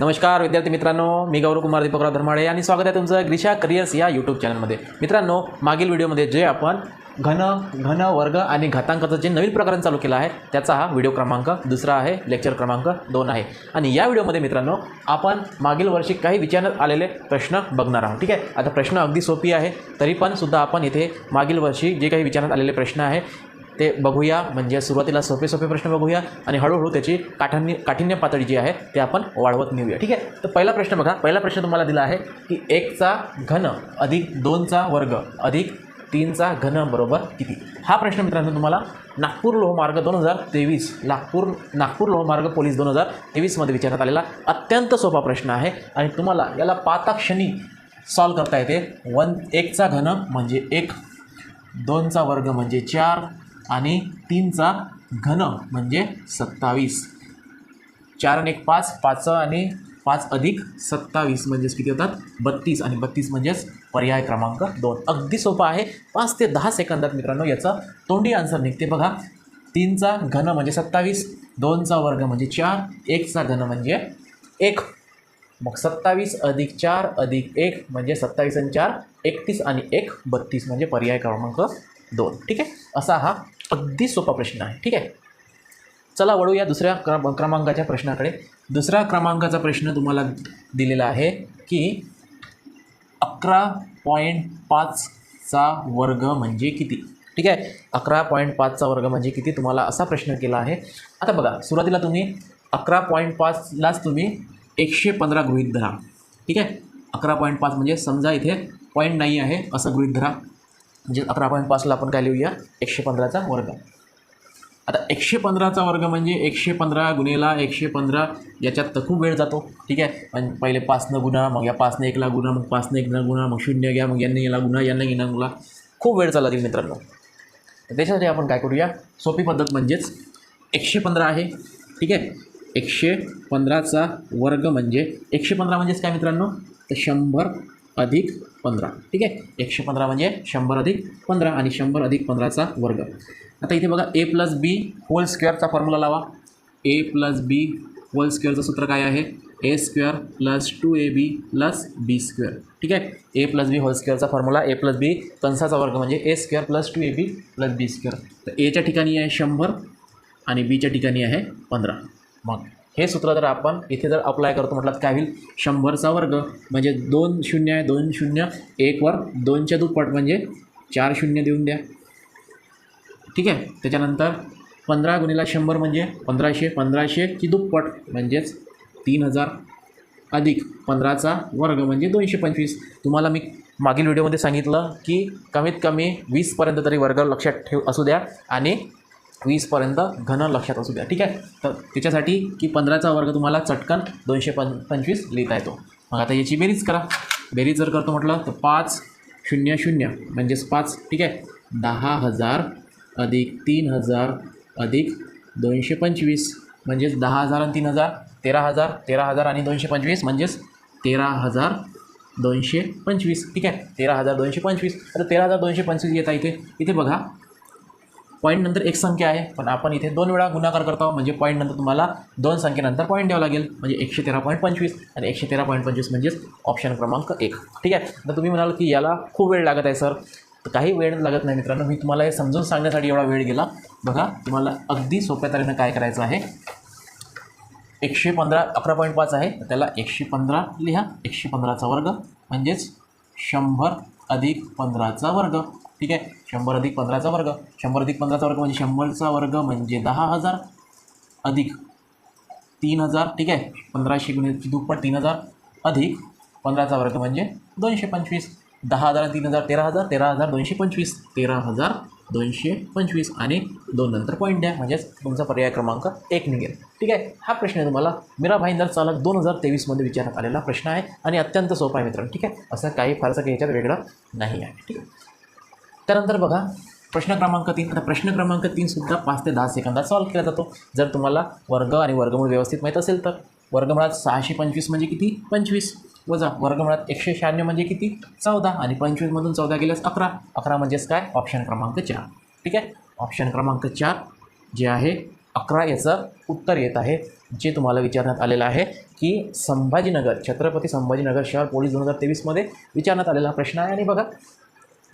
नमस्कार विद्यार्थी मित्रांनो. मी गौरव कुमार दीपकराव धर्माळे आणि स्वागत आहे तुमचं ग्रीशा करिअर्स या यूट्यूब चॅनलमध्ये मित्रांनो मागील व्हिडिओमध्ये जे आपण घन घन वर्ग आणि घातांकाचं जे नवीन प्रकरण चालू केलं आहे त्याचा हा व्हिडिओ क्रमांक दुसरा आहे लेक्चर क्रमांक दोन आहे. आणि या व्हिडिओमध्ये मित्रांनो आपण मागील वर्षी काही विचारण्यात आलेले प्रश्न बघणार आहोत. ठीक आहे? आता प्रश्न अगदी सोपी आहे तरी पण सुद्धा आपण इथे मागील वर्षी जे काही विचारण्यात आलेले प्रश्न आहे ते बघूया. म्हणजे सुरुवातीला सोपे सोपे प्रश्न बघूया आणि हळूहळू त्याची काठांनी काठिण्य पातळी जी आहे ते आपण वाढवत नेऊया. ठीक आहे? तर पहिला प्रश्न बघा. पहिला प्रश्न तुम्हाला दिला आहे की एकचा घन अधिक दोनचा वर्ग अधिक तीनचा घन बरोबर किती? हा प्रश्न मित्रांनो तुम्हाला नागपूर लोहमार्ग दोन हजार तेवीस नागपूर नागपूर लोहमार्ग पोलीस दोन हजार तेवीसमध्ये विचारण्यात आलेला अत्यंत सोपा प्रश्न आहे आणि तुम्हाला याला पाताक्षणी सॉल्व करता येते. वन एकचा घन म्हणजे एक दोनचा वर्ग म्हणजे चार आणि तीनचा घन म्हणजे सत्तावीस. चार आणि एक पाच पाच आणि पाच अधिक सत्तावीस म्हणजेच किती होतात? बत्तीस. आणि बत्तीस म्हणजेच पर्याय क्रमांक दोन. अगदी सोपा आहे. पाच ते दहा सेकंदात मित्रांनो याचा तोंडी आन्सर निघते बघा. तीनचा घन म्हणजे सत्तावीस दोनचा वर्ग म्हणजे चार एकचा घन म्हणजे एक. मग सत्तावीस अधिक चार अधिक एक म्हणजे सत्तावीस आणि चार एकतीस आणि एक बत्तीस म्हणजे पर्याय क्रमांक दोन. ठीक आहे? असा हा अगदी सोपा प्रश्न आहे. ठीक आहे? चला वळूया दुसऱ्या क्रम क्रमांकाच्या प्रश्नाकडे. दुसऱ्या क्रमांकाचा प्रश्न तुम्हाला दिलेला आहे की अकरा पॉईंट पाचचा वर्ग म्हणजे किती? ठीक आहे? अकरा पॉईंट पाचचा वर्ग म्हणजे किती? तुम्हाला असा प्रश्न केला आहे. आता बघा सुरुवातीला तुम्ही अकरा पॉईंट पाचलाच तुम्ही एकशे पंधरा गृहीत धरा. ठीक आहे? अकरा पॉईंट पाच म्हणजे समजा इथे पॉईंट नाही आहे असं गृहीत धरा. म्हणजे अकरा पॉईंट पाचला आपण काय लिहूया? एकशे पंधराचा वर्ग. आता एकशे पंधराचा वर्ग म्हणजे एकशे पंधरा गुन्हेला एकशे पंधरा याच्यात तर खूप वेळ जातो ठीक आहे? पण पहिले पाचनं गुन्हा मग या पाचनं एकला गुन्हा मग पाचनं एकला गुन्हा मग शून्य घ्या मग यांनी याला गुन्हा यांना गेला गुन्हा खूप वेळ चालला जाईल मित्रांनो. तर त्याच्यासाठी आपण काय करूया? सोपी पद्धत म्हणजेच एकशे पंधरा आहे ठीक आहे? एकशे पंधराचा वर्ग म्हणजे एकशे पंधरा म्हणजेच काय मित्रांनो? तर शंभर अधिक पंधरा. ठीक आहे? एकशे पंधरा म्हणजे शंभर अधिक पंधरा आणि शंभर अधिक पंधराचा वर्ग. आता इथे बघा ए प्लस बी होल स्क्वेअरचा फॉर्म्युला लावा. ए प्लस बी होल स्क्वेअरचं सूत्र काय आहे? A square plus two A B plus B square ठीक आहे? ए प्लस बी होल स्क्वेअरचा फॉर्म्युला ए प्लस बी कंसाचा वर्ग म्हणजे A square plus two A B plus B square तर एच्या ठिकाणी आहे शंभर आणि बीच्या ठिकाणी आहे पंधरा. मग हे सूत्र जर आपण इथे जर अप्लाय करतो म्हटलं तर काय होईल? शंभरचा वर्ग म्हणजे दोन शून्य आहे दोन शून्य एकवर दोनच्या दुप्पट म्हणजे चार शून्य देऊन द्या. ठीक आहे? त्याच्यानंतर पंधरा गुणिला शंभर म्हणजे पंधराशे पंधराशेची दुप्पट म्हणजेच तीन हजार अधिक पंधराचा वर्ग म्हणजे दोनशे पंचवीस. तुम्हाला मी मागील व्हिडिओमध्ये सांगितलं की कमीत कमी वीसपर्यंत तरी वर्ग लक्षात ठेव असू द्या. आणि वीसपर्यंत घन लक्षात असू द्या. ठीक आहे? तर त्याच्यासाठी की पंधराचा वर्ग तुम्हाला चटकन दोनशे पं पंचवीस लिहिता येतो. मग आता याची बेरीज करा. बेरीज जर करतो म्हटलं तर पाच शून्य शून्य म्हणजेच पाच. ठीक आहे? दहा हजार अधिक तीन हजार अधिक दोनशे पंचवीस म्हणजेच दहा हजार आणि तीन हजार तेरा हजार तेरा हजार आणि दोनशे पंचवीस म्हणजेच तेरा हजार दोनशे पंचवीस. ठीक आहे? तेरा हजार दोनशे पंचवीस. आता तेरा हजार दोनशे पंचवीस येत आहे इथे. इथे बघा. पॉईंट नंतर एक संख्या आहे. पण आपण इथे दोन वेळा गुणाकार करतो म्हणजे पॉईंट नंतर तुम्हाला दोन संख्येनंतर पॉईंट द्यावं लागेल. म्हणजे एकशे तेरा पॉईंट पंचवीस आणि एकशे तेरा पॉईंट पंचवीस म्हणजेच ऑप्शन क्रमांक एक. ठीक आहे? तर तुम्ही म्हणाल की याला खूप वेळ लागत आहे सर तर काही वेळ लागत नाही मित्रांनो. मी तुम्हाला हे समजून सांगण्यासाठी एवढा वेळ गेला. बघा तुम्हाला अगदी सोप्या तऱ्हेनं काय करायचं आहे? एकशे पंधरा अकरा पॉईंट पाच आहे. तर त्याला एकशे पंधरा लिहा. एकशे पंधराचा वर्ग म्हणजेच शंभर अधिक पंधराचा वर्ग. ठीक आहे? शंभर अधिक पंधराचा वर्ग. शंभर अधिक पंधराचा वर्ग म्हणजे शंभरचा वर्ग म्हणजे दहा हजार अधिक तीन हजार ठीक आहे? पंधराशे गुणिले दुप्पट तीन हजार अधिक पंधराचा वर्ग म्हणजे दोनशे पंचवीस. दहा हजार तीन हजार तेरा हजार तेरा हजार दोनशे पंचवीस. तेरा हजार दोनशे पंचवीस आणि दोन नंतर पॉईंट द्या. म्हणजेच तुमचा पर्याय क्रमांक एक निघेल. ठीक आहे? हा प्रश्न तुम्हाला. मीरा भाईंदर चालक दोन हजार तेवीसमध्ये विचारण्यात आलेला प्रश्न आहे आणि अत्यंत सोपा आहे मित्रांनो. ठीक आहे? असं काही फारसं काही याच्यात वेगळं नाही आहे. ठीक आहे? त्यानंतर बघा प्रश्न क्रमांक तीन. आता प्रश्न क्रमांक तीनसुद्धा पाच ते दहा सेकंदात सॉल्व केला जातो. जर तुम्हाला वर्ग आणि वर्गमूळ व्यवस्थित माहीत असेल तर. वर्गमुळात सहाशे पंचवीस म्हणजे किती? पंचवीस. वजा वर्गमुळात एकशे शहाण्णव म्हणजे किती? चौदा. आणि पंचवीसमधून चौदा गेल्यास अकरा. अकरा म्हणजेच काय? ऑप्शन क्रमांक चार. ठीक आहे? ऑप्शन क्रमांक चार जे आहे अकरा याचं उत्तर येत आहे. जे तुम्हाला विचारण्यात आलेलं आहे की संभाजीनगर छत्रपती संभाजीनगर शहर पोलीस दोन हजार तेवीसमध्ये विचारण्यात आलेला प्रश्न आहे. आणि बघा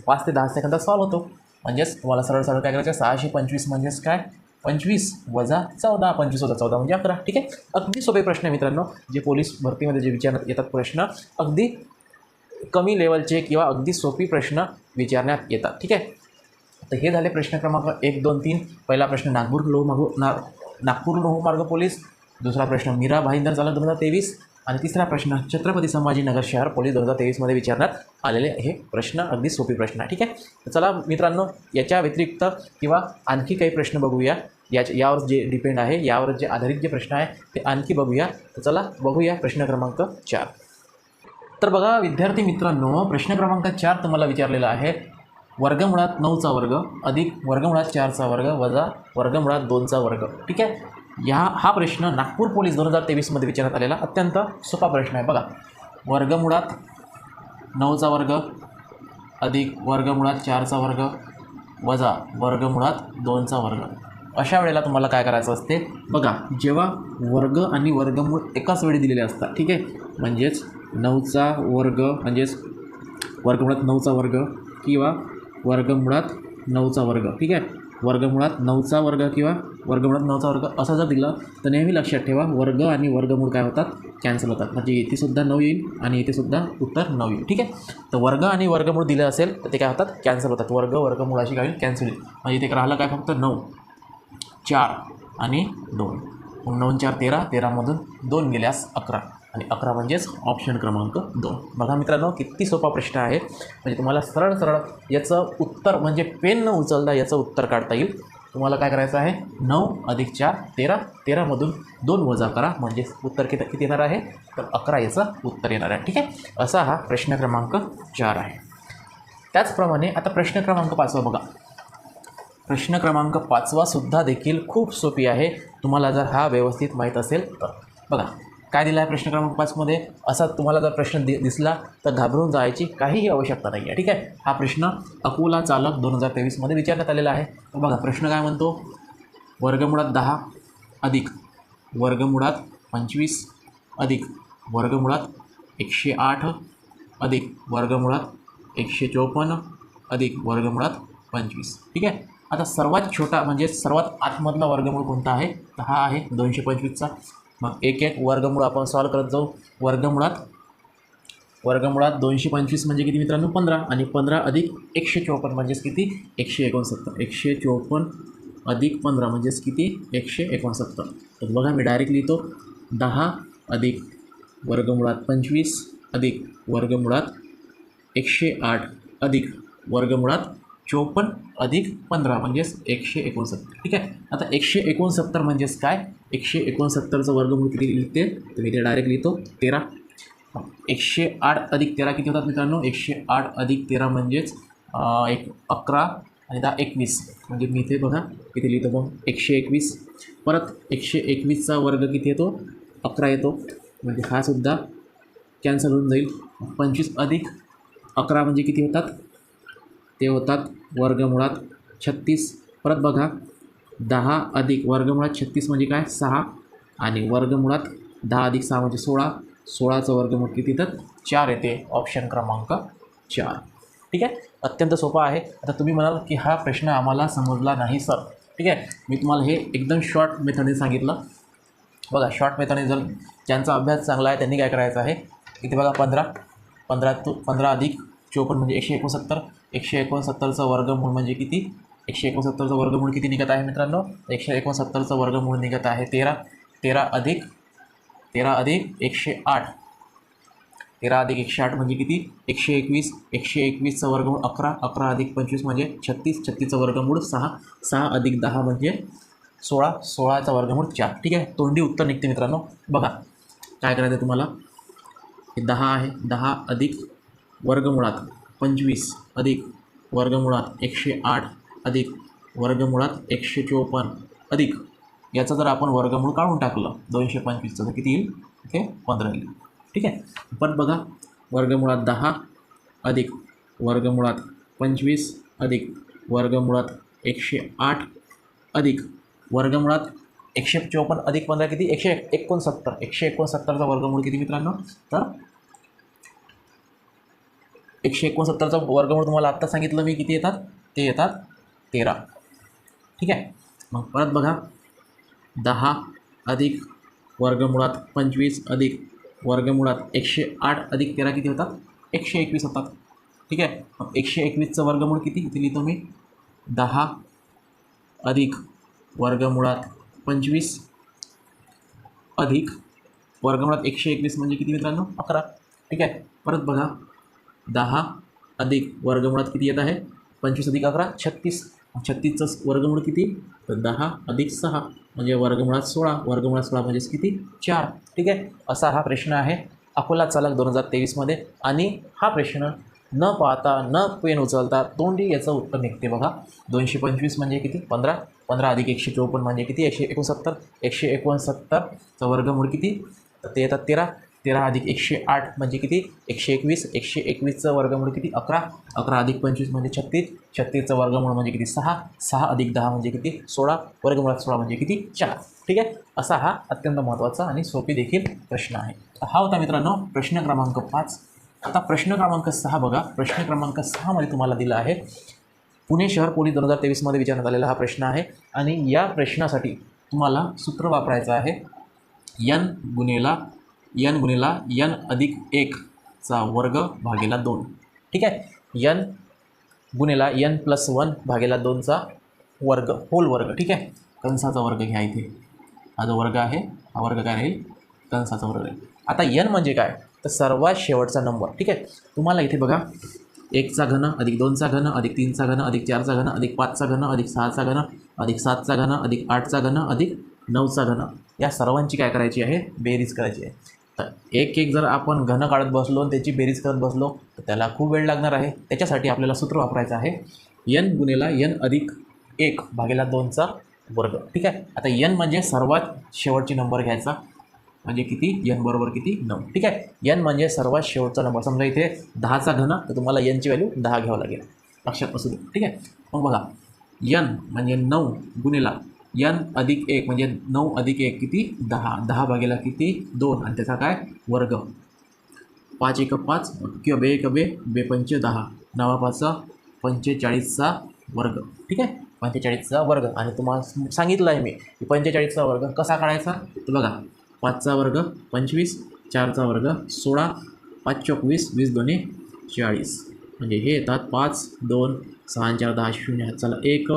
पाच ते दहा सेकंदात सॉल्व होतो. म्हणजेच तुम्हाला सरळ सरळ काय करायचं? सहाशे पंचवीस म्हणजेच काय? पंचवीस वजा चौदा पंचवीस वजा चौदा म्हणजे अकरा. ठीक आहे? अगदी सोपे प्रश्न आहे मित्रांनो जे पोलीस भरतीमध्ये जे विचारण्यात येतात प्रश्न अगदी कमी लेवलचे किंवा अगदी सोपी प्रश्न विचारण्यात येतात. ठीक आहे? तर हे झाले प्रश्न क्रमांक एक दोन तीन. पहिला प्रश्न नागपूर लोहमार्ग ना नागपूर लोहमार्ग पोलीस. दुसरा प्रश्न मीरा भाईंदर झाला दोन हजार तेवीस. आणि तिसरा प्रश्न छत्रपती संभाजीनगर शहर पोलीस दोन हजार तेवीसमध्ये विचारण्यात आलेले हे प्रश्न अगदी सोपे प्रश्न आहे ठीक आहे? चला मित्रांनो याच्या व्यतिरिक्त किंवा आणखी काही प्रश्न बघूया. याच्या यावर जे डिपेंड आहे यावर जे आधारित जे प्रश्न आहे ते आणखी बघूया. तर चला बघूया प्रश्न क्रमांक चार. तर बघा विद्यार्थी मित्रांनो प्रश्न क्रमांक चार तुम्हाला विचारलेला आहे. वर्गमुळात नऊचा वर्ग अधिक वर्गमुळात चारचा वर्ग वजा वर्गमुळात दोनचा वर्ग ठीक आहे? या हा प्रश्न नागपूर पोलीस दोन हजार तेवीसमध्ये विचारण्यात आलेला अत्यंत सोपा प्रश्न आहे. बघा वर्गमुळात नऊचा वर्ग अधिक वर्गमुळात चारचा वर्ग वजा वर्गमुळात दोनचा वर्ग. अशा वेळेला तुम्हाला काय करायचं असते? बघा जेव्हा वर्ग आणि वर्गमूळ एकाच वेळी दिलेले असतात ठीक आहे? म्हणजेच नऊचा वर्ग म्हणजेच वर्गमुळात नऊचा वर्ग किंवा वर्गमुळात नऊचा वर्ग ठीक आहे? वर्गमुळात नऊचा वर्ग किंवा वर्गमुळात नऊचा वर्ग असा जर दिला तर नेहमी लक्षात ठेवा वर्ग आणि वर्गमूळ काय होतात? कॅन्सल होतात. म्हणजे येथेसुद्धा नऊ येईल आणि येथेसुद्धा उत्तर नऊ येईल. ठीक आहे? तर वर्ग आणि वर्गमूळ दिलं असेल तर ते काय होतात? कॅन्सल होतात. वर्ग वर्गमूळाशी काय होईल? कॅन्सल होईल. म्हणजे ते राहिलं काय फक्त? नऊ. चार आणि दोन. नऊ चार तेरा तेरामधून दोन गेल्यास अकरा. आणि अकरा म्हणजेच ऑप्शन क्रमांक दोन. बघा मित्रांनो किती सोपा प्रश्न आहे. म्हणजे तुम्हाला सरळ सरळ याचं उत्तर म्हणजे पेन न उचलता याचं उत्तर काढता येईल. तुम्हाला काय करायचं आहे? नऊ अधिक चार तेरा. तेरामधून दोन वजा करा. म्हणजे उत्तर किती किती येणार आहे? तर अकरा याचं उत्तर येणार आहे. ठीक आहे? असा हा प्रश्न क्रमांक चार आहे. त्याचप्रमाणे आता प्रश्न क्रमांक पाचवा बघा. प्रश्न क्रमांक पाचवा सुद्धा देखील खूप सोपी आहे. तुम्हाला जर हा व्यवस्थित माहीत असेल तर. बघा. काय दिला आहे प्रश्न क्रमांक पाचमध्ये असा तुम्हाला जर प्रश्न दि दिसला तर घाबरून जायची काहीही आवश्यकता नाही आहे ठीक आहे? हा प्रश्न अकोला चालक दोन हजार तेवीसमध्ये विचारण्यात आलेला आहे. तर बघा प्रश्न काय म्हणतो? वर्गमुळात दहा अधिक वर्गमुळात पंचवीस अधिक वर्गमुळात एकशे आठ अधिक वर्गमुळात एकशे चोपन्न अधिक वर्गमुळात पंचवीस ठीक आहे? आता सर्वात छोटा म्हणजे सर्वात आतमधला वर्गमूळ कोणता आहे? तर हा आहे दोनशे पंचवीसचा. मग एक एक वर्गमूळ आपण सॉल्व करत जाऊ. वर्गमुळात वर्गमुळात दोनशे पंचवीस म्हणजे किती मित्रांनो? पंधरा. आणि पंधरा अधिक एकशे चोपन्न म्हणजेच किती? एकशे एकोणसत्तर. एकशे चोपन्न अधिक पंधरा म्हणजेच किती? एकशे एकोणसत्तर. तर बघा मी डायरेक्ट लिहितो. दहा अधिक वर्गमुळात पंचवीस अधिक वर्गमुळात एकशे आठ अधिक वर्गमुळात चोपन्न अधिक पंधरा म्हणजेच एकशे एकोणसत्तर. ठीक आहे? आता एकशे एकोणसत्तर म्हणजेच काय? एकशे एकोणसत्तरचं वर्गमूळ किती लिहिते? तर मी ते डायरेक्ट लिहितो. तेरा. एकशे आठ अधिक तेरा किती होतात मित्रांनो? एकशे आठ अधिक तेरा म्हणजेच एक अकरा आणि दहा एकवीस. म्हणजे मी इथे बघा किती लिहितो मग एकशे एकवीस. परत एकशे एकवीसचा वर्ग किती येतो? अकरा येतो. म्हणजे हा सुद्धा कॅन्सल होऊन जाईल. पंचवीस अधिक अकरा म्हणजे किती होतात? ते होतात वर्गमुळात छत्तीस. परत बघा. दहा अधिक वर्गमुळात छत्तीस म्हणजे काय? सहा. आणि वर्गमुळात दहा अधिक सहा म्हणजे सोळा. सोळाचं वर्गमूळ किती तर? चार येते. ऑप्शन क्रमांक चार. ठीक आहे? अत्यंत सोपा आहे. आता तुम्ही म्हणाल की हा प्रश्न आम्हाला समजला नाही सर ठीक आहे? मी तुम्हाला हे एकदम शॉर्ट मेथडने सांगितलं. बघा शॉर्ट मेथडने जर ज्यांचा अभ्यास चांगला आहे त्यांनी काय करायचं आहे? इथे बघा पंधरा. पंधरा तू पंधरा अधिक चोपन्न म्हणजे एकशे एकोणसत्तर. एकशे एकोणसत्तरचं वर्गमूळ म्हणजे किती? एकशे एकोणसत्तरचं वर्गमूळ किती निघत आहे मित्रांनो? एकशे एकोणसत्तरचं वर्गमूळ निघत आहे तेरा. तेरा अधिक तेरा अधिक एकशे आठ. तेरा अधिक एकशे आठ म्हणजे किती? एकशे एकवीस. एकशे एकवीसचं वर्गमूळ अकरा. अकरा अधिक पंचवीस म्हणजे छत्तीस. छत्तीसचं वर्गमूळ सहा. सहा अधिक दहा म्हणजे सोळा. सोळाचा वर्गमूळ चार. ठीक आहे? तोंडी उत्तर निघते मित्रांनो. बघा. काय करायचं आहे तुम्हाला? हे दहा आहे. दहा अधिक वर्गमुळात पंचवीस अधिक वर्गमुळात एकशे आठ अधिक वर्गमुळात एकशे चोपन्न अधिक. याचं जर आपण वर्गमूळ काढून टाकलं दोनशे पंचवीसचं तर किती येईल? ओके पंधरा येईल. ठीक आहे? परत बघा वर्गमुळात दहा अधिक वर्गमुळात पंचवीस अधिक वर्गमुळात एकशे आठ अधिक वर्गमुळात एकशे चोपन्न अधिक पंधरा किती? एकशे एकोणसत्तर. एकशे एकोणसत्तरचा वर्गमूळ किती मित्रांनो? तर एकशे एकोणसत्तरचा वर्गमूळ तुम्हाला आत्ता सांगितलं मी. किती येतात? ते येतात तेरा. ठीक आहे? मग परत बघा. दहा अधिक वर्गमुळात पंचवीस अधिक वर्गमुळात एकशे आठ अधिक तेरा किती होतात? एकशे एकवीस होतात. ठीक आहे? मग एकशे एकवीसचं वर्गमूळ किती? इथे लिहितो मी. दहा अधिक वर्गमुळात पंचवीस अधिक वर्गमुळात एकशे एकवीस म्हणजे किती मित्रांनो? अकरा. ठीक आहे? परत बघा. दहा अधिक वर्गमुळात किती येत आहे? पंचवीस अधिक अकरा छत्तीस. छत्तीसचं वर्गमूळ किती? तर दहा अधिक सहा म्हणजे वर्गमुळात सोळा. वर्गमुळात सोळा म्हणजेच किती? चार. ठीक आहे? असा हा प्रश्न आहे अकोला चालक दोन हजार तेवीसमध्ये आणि हा प्रश्न न पाहता न पेन उचलता तोंडी याचं उत्तर निघते बघा. दोनशे पंचवीस म्हणजे किती? पंधरा. पंधरा अधिक एकशे चोपन्न म्हणजे किती? एकशे एकोणसत्तर. एकशे एकोणसत्तरचं वर्गमूळ किती? तर ते येतात तेरा. तेरा अधिक एकशे आठ म्हणजे किती? एकशे एकवीस. एकशे एकवीसचं वर्गमूळ किती? अकरा. अकरा अधिक पंचवीस म्हणजे छत्तीस. छत्तीसचं वर्गमूळ म्हणजे किती? सहा. सहा अधिक दहा म्हणजे किती? सोळा. वर्गमुळात सोळा म्हणजे किती? चार. ठीक आहे? असा हा अत्यंत महत्त्वाचा आणि सोपी देखील प्रश्न आहे. हा होता मित्रांनो प्रश्न क्रमांक पाच. आता प्रश्न क्रमांक सहा बघा. प्रश्न क्रमांक सहामध्ये तुम्हाला दिला आहे. पुणे शहर पोलीस दोन हजार तेवीसमध्ये विचारण्यात आलेला हा प्रश्न आहे. आणि या प्रश्नासाठी तुम्हाला सूत्र वापरायचं आहे. यन गुन्हेला यन गुणिला यन अधिक एकचा वर्ग भागेला दोन. ठीक आहे? यन गुणिला यन प्लस वन भागेला दोनचा वर्ग होल वर्ग. ठीक आहे? कंसाचा वर्ग घ्या इथे. हा जो वर्ग आहे हा वर्ग काय राहील? कंसाचा वर्ग आहे आता यन म्हणजे काय? तर सर्वात शेवटचा नंबर. ठीक आहे? तुम्हाला इथे बघा. एकचा घन अधिक दोनचा घन अधिक तीनचा घन अधिक चारचा घन अधिक पाचचा घन अधिक सहाचा घन अधिक सातचा घन अधिक आठचा घन अधिक नऊचा घन. या सर्वांची काय करायची आहे? बेरीज करायची आहे. तर एक एक जर आपण घन काढत बसलो आणि त्याची बेरीज करत बसलो तर त्याला खूप वेळ लागणार आहे. त्याच्यासाठी आपल्याला सूत्र वापरायचं आहे. यन गुन्हेला यन अधिक एक भागेला दोनचा वर्ग. ठीक आहे? आता यन म्हणजे सर्वात शेवटची नंबर घ्यायचा. म्हणजे किती? यन बरोबर किती? नऊ. ठीक आहे? यन म्हणजे सर्वात शेवटचा नंबर समजा इथे दहाचा घन तर तुम्हाला यनची व्हॅल्यू दहा घ्यावं लागेल. लक्षात असू दे. ठीक आहे? मग बघा यन म्हणजे नऊ गुन्हेला यन अधिक एक म्हणजे नऊ अधिक एक किती? दहा. दहा भागेला किती? दोन. आणि त्याचा काय? वर्ग. पाच एक पाच किंवा बे एक बे बे पंच दहा. नवा पाचचा पंचेचाळीसचा वर्ग. ठीक आहे? पंचेचाळीसचा वर्ग. आणि तुम्हाला सांगितलं आहे मी की पंचेचाळीसचा वर्ग कसा काढायचा? तर बघा पाचचा वर्ग पंचवीस चारचा वर्ग सोळा पाच चोवीस वीस दोन्ही चाळीस. म्हणजे हे येतात पाच दोन सहा चार दहा शून्य. चला एक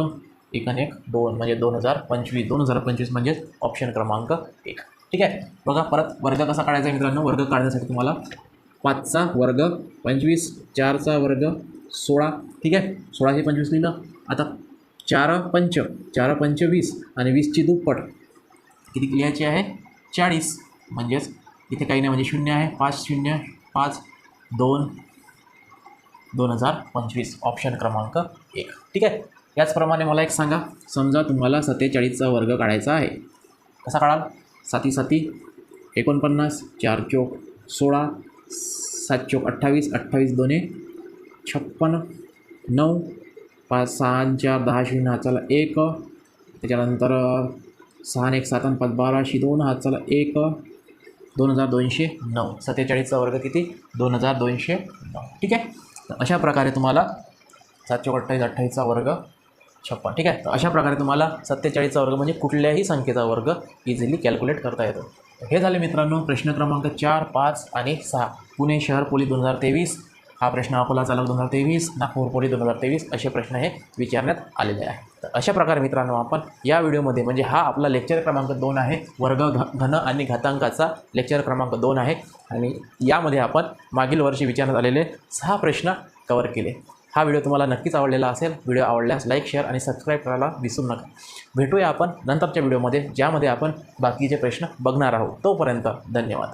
एक आणि एक दोन म्हणजे दोन हजार पंचवीस दोन हजार पंचवीस म्हणजेच ऑप्शन क्रमांक एक. ठीक आहे? बघा परत वर्ग कसा काढायचा आहे मित्रांनो? वर्ग काढण्यासाठी तुम्हाला पाचचा वर्ग पंचवीस चारचा वर्ग सोळा. ठीक आहे? सोळाशे पंचवीस लिहिलं. आता चार पंच चार पंच वीस आणि वीसची दुप्पट किती लिहायची आहे? चाळीस. म्हणजेच इथे काही नाही म्हणजे शून्य आहे. पाच शून्य पाच दोन दोन हजार पंचवीस ऑप्शन क्रमांक एक. ठीक आहे? याचप्रमाणे मला एक सांगा. समजा तुम्हाला सत्तेचाळीसचा वर्ग काढायचा आहे. कसा काढाल? साती साती एकोणपन्नास चार चोक सोळा सात चोक अठ्ठावीस अठ्ठावीस दोन्ही छप्पन नऊ पाच सहा चार दहा शून्य हात चला एक त्याच्यानंतर सहा एक सात आणि पाच बाराशे दोन हात चला एक दोन हजार दोनशे नऊ. सत्तेचाळीसचा वर्ग किती? दोन हजार दोनशे नऊ. ठीक आहे? तर अशा प्रकारे तुम्हाला सात अठ्ठावीस अठ्ठावीसचा वर्ग छप्पन. ठीक आहे? अशा प्रकारे तुम्हाला सत्तेचाळीसचा वर्ग म्हणजे कुठल्याही संख्येचा वर्ग इझिली कॅल्क्युलेट करता येतो. हे झाले मित्रांनो प्रश्न क्रमांक चार पाच आणि सहा. पुणे शहर पोलीस दोन हजार तेवीस. हा प्रश्न अकोला चालक दोन हजार तेवीस नागपूर पोलीस दोन हजार तेवीस असे प्रश्न हे विचारण्यात आलेले आहे तर अशा प्रकारे मित्रांनो आपण या व्हिडिओमध्ये म्हणजे हा आपला लेक्चर क्रमांक दोन आहे वर्ग घ घन आणि घातांकाचा लेक्चर क्रमांक दोन आहे. आणि यामध्ये आपण मागील वर्षी विचारण्यात आलेले सहा प्रश्न कवर केले. हा व्हिडिओ तुम्हाला नक्कीच आवडलेला असेल व्हिडिओ आवडल्यास लाईक शेअर आणि सबस्क्राईब करायला विसरू नका. भेटूया आपण नंतरच्या व्हिडिओमध्ये ज्यामध्ये आपण बाकीचे प्रश्न बघणार आहोत. तोपर्यंत धन्यवाद.